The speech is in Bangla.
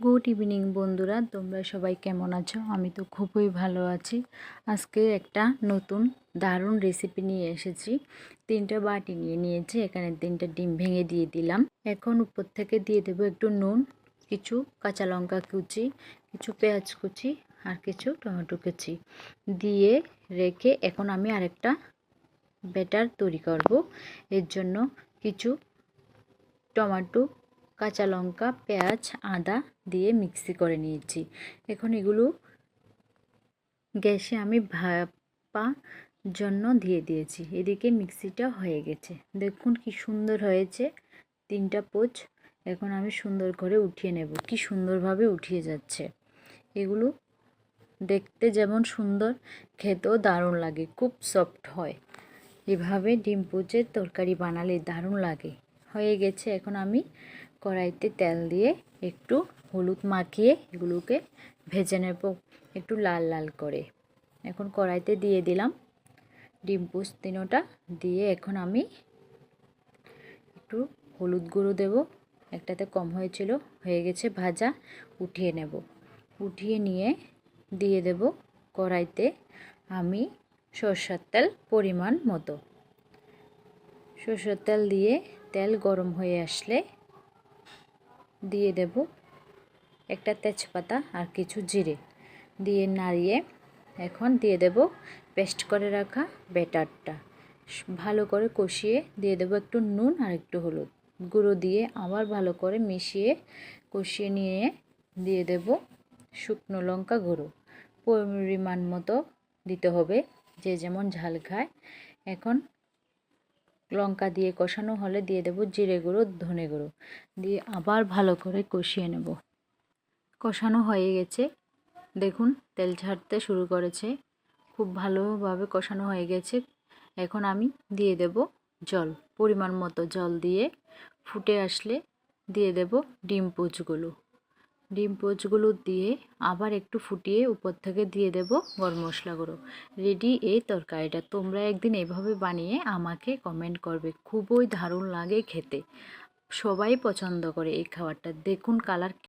গুড ইভিনিং বন্ধুরা, তোমরা সবাই কেমন আছো? আমি তো খুবই ভালো আছি। আজকে একটা নতুন দারুণ রেসিপি নিয়ে এসেছি। তিনটা বাটি নিয়ে নিয়েছি, এখানে তিনটা ডিম ভেঙে দিয়ে দিলাম। এখন উপর থেকে দিয়ে দেবো একটু নুন, কিছু কাঁচা লঙ্কা কুচি, কিছু পেঁয়াজ কুচি আর কিছু টমেটো কুচি। দিয়ে রেখে এখন আমি আরেকটা ব্যাটার তৈরি করব। এর জন্য কিছু টমেটো কাঁচা লঙ্কা, পেঁয়াজ, আদা দিয়ে মিক্সি করে নিয়েছি। এখন এগুলো গ্যাসে আমি ভাপা জন্য দিয়ে দিয়েছি। এদিকে মিক্সিটা হয়ে গেছে। দেখুন কি সুন্দর হয়েছে তিনটা পোচ। এখন আমি সুন্দর করে উঠিয়ে নেব। কি সুন্দরভাবে উঠিয়ে যাচ্ছে। এগুলো দেখতে যেমন সুন্দর, খেতেও দারুণ লাগে, খুব সফট হয়। এভাবে ডিম পোচের তরকারি বানালে দারুণ লাগে। হয়ে গেছে। এখন আমি কড়াইতে তেল দিয়ে একটু হলুদ মাখিয়ে এগুলোকে ভেজে নেব একটু লাল লাল করে। এখন কড়াইতে দিয়ে দিলাম ডিম পুষ তিনোটা দিয়ে এখন আমি একটু হলুদ গুঁড়ো দেব। একটাতে কম হয়েছিল, হয়ে গেছে ভাজা, উঠিয়ে নেব। উঠিয়ে নিয়ে দিয়ে দেব কড়াইতে আমি সর্ষের তেল পরিমাণ মতো। সর্ষের তেল দিয়ে তেল গরম হয়ে আসলে দিয়ে দেব একটা তেজপাতা আর কিছু জিরে। দিয়ে নাড়িয়ে এখন দিয়ে দেব পেস্ট করে রাখা ব্যাটারটা। ভালো করে কষিয়ে দিয়ে দেব একটু নুন আর একটু হলুদ। গুঁড়ো দিয়ে আবার ভালো করে মিশিয়ে কষিয়ে নিয়ে দিয়ে দেব শুকনো লঙ্কা গুঁড়ো। পরিমাণ মতো দিতে হবে, যে যেমন ঝাল খায়। এখন লঙ্কা দিয়ে কষানো হলে দিয়ে দেব জিরে গুঁড়ো, ধনে গুঁড়ো। দিয়ে আবার ভালো করে কষিয়ে নেব। কষানো হয়ে গেছে। দেখুন, তেল ছাড়তে শুরু করেছে। খুব ভালোভাবে কষানো হয়ে গেছে। এখন আমি দিয়ে দেব জল, পরিমাণ মতো জল দিয়ে। ফুটে আসলে দিয়ে দেব ডিম পুচগুলো। ডিম পোচগুলো দিয়ে আবার একটু ফুটিয়ে উপর থেকে দিয়ে দেব গরম মশলা গুঁড়ো রেডি এই তরকারিটা। তোমরা একদিন এভাবে বানিয়ে আমাকে কমেন্ট করবে। খুবই দারুণ লাগে খেতে। সবাই পছন্দ করে এই খাবারটা। দেখুন কালার